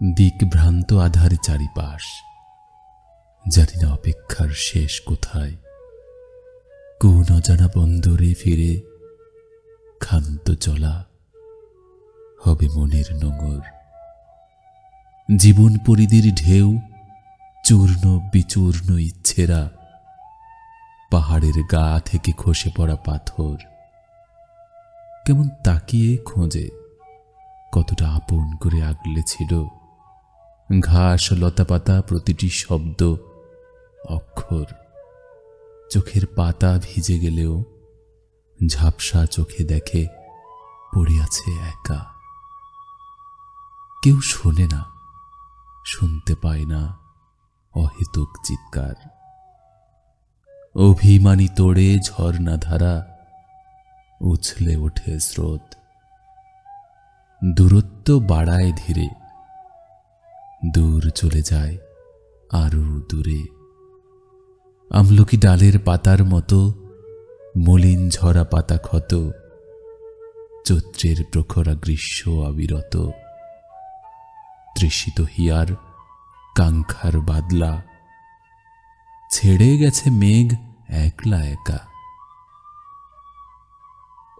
দিকভ্রান্ত আধারে চারিপাশ জানি না অপেক্ষার শেষ কোথায়। কোন অজানা বন্দরে ফিরে ক্ষান্ত চলা হবে মনের নোঙর। জীবন পরিধির ঢেউ, চূর্ণ বিচূর্ণ ইচ্ছেরা, পাহাড়ের গা থেকে খসে পড়া পাথর, কেমন তাকিয়ে খোঁজে কতটা আপন করে আগলে ছিল ঘাস লতাপাতা প্রতিটি শব্দ অক্ষর। চোখের পাতা ভিজে গেলেও ঝাপসা চোখে দেখে পড়ে আছে একা। কেউ শোনে না, শুনতে পায় না অহেতুক চিৎকার। অভিমানী তোড়ে ঝর্ণা ধারা উছলে ওঠে স্রোত। দূরত্ব বাড়ায় ধীরে দূর চলে যায় আরও দূরে। আমলকি ডালের পাতার মতো মলিন ঝরা পাতা ক্ষত, চৈত্রের প্রখরা গ্রীষ্ম অবিরত। তৃষিত হিয়ার, কাঙ্ক্ষার বাদলা, ছেড়ে গেছে মেঘ একলা একা।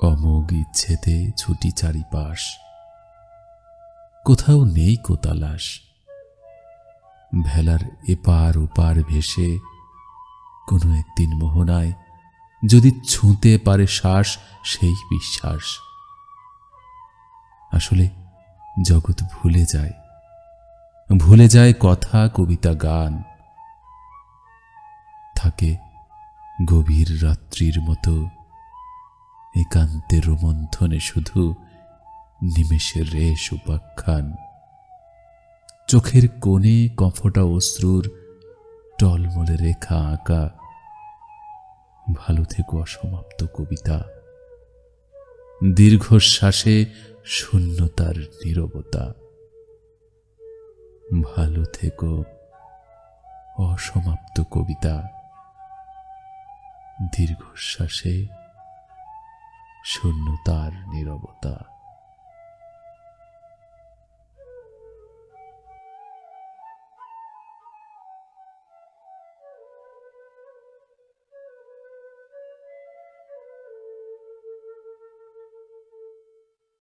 অমোঘ ইচ্ছেতে ছুটি চারিপাশ, কোথাও নেই কোতালাস। ভেলার এপার ওপার ভেসে কোনো একদিন মোহনায় যদি ছুঁতে পারে শ্বাস, সেই বিশ্বাস। আসলে জগৎ ভুলে যায়। ভুলে যায় কথা, কবিতা, গান। থাকে গভীর রাত্রির মতো একান্তে রোমন্থনে শুধু নিমেষের রেশ উপাখ্যান। চোখের কোণে কফটা অশ্রুর টলমলে রেখা আঁকা। ভালো থেকো অসমাপ্ত কবিতা। দীর্ঘশ্বাসে শূন্যতার নীরবতা। ভালো থেকো অসমাপ্ত কবিতা। দীর্ঘশ্বাসে শূন্যতার নীরবতা।